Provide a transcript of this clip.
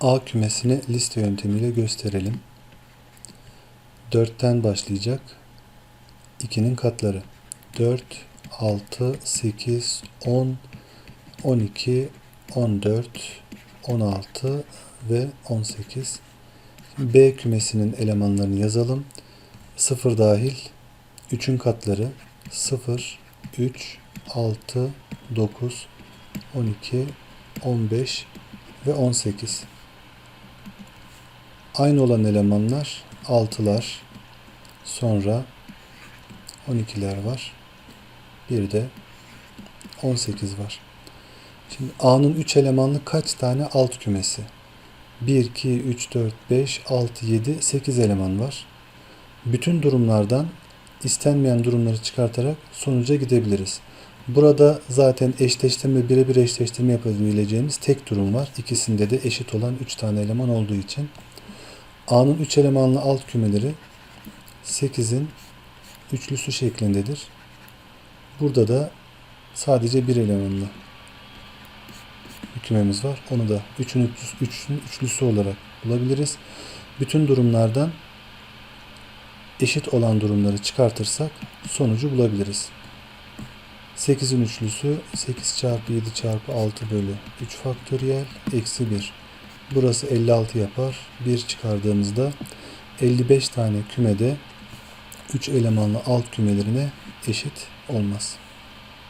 A kümesini liste yöntemiyle gösterelim. 4'ten başlayacak. 2'nin katları. 4, 6, 8, 10, 12, 14, 16 ve 18. Şimdi B kümesinin elemanlarını yazalım. 0 dahil 3'ün katları 0, 3, 6, 9, 12, 15 ve 18. Aynı olan elemanlar 6'lar, sonra 12'ler var. Bir de 18 var. Şimdi A'nın 3 elemanlı kaç tane alt kümesi? 1, 2, 3, 4, 5, 6, 7, 8 eleman var. Bütün durumlardan istenmeyen durumları çıkartarak sonuca gidebiliriz. Burada zaten eşleştirme, birebir eşleştirme yapabileceğimiz tek durum var. İkisinde de eşit olan 3 tane eleman olduğu için. A'nın 3 elemanlı alt kümeleri 8'in üçlüsü şeklindedir. Burada da sadece bir elemanlı kümemiz var. Onu da 3'ün üçlüsü, üçlüsü olarak bulabiliriz. Bütün durumlardan eşit olan durumları çıkartırsak sonucu bulabiliriz. 8'in üçlüsü 8 çarpı 7 çarpı 6 bölü 3 faktöriyel eksi 1. Burası 56 yapar. 1 çıkardığımızda 55 tane kümede 3 elemanlı alt kümelerine eşit olmaz.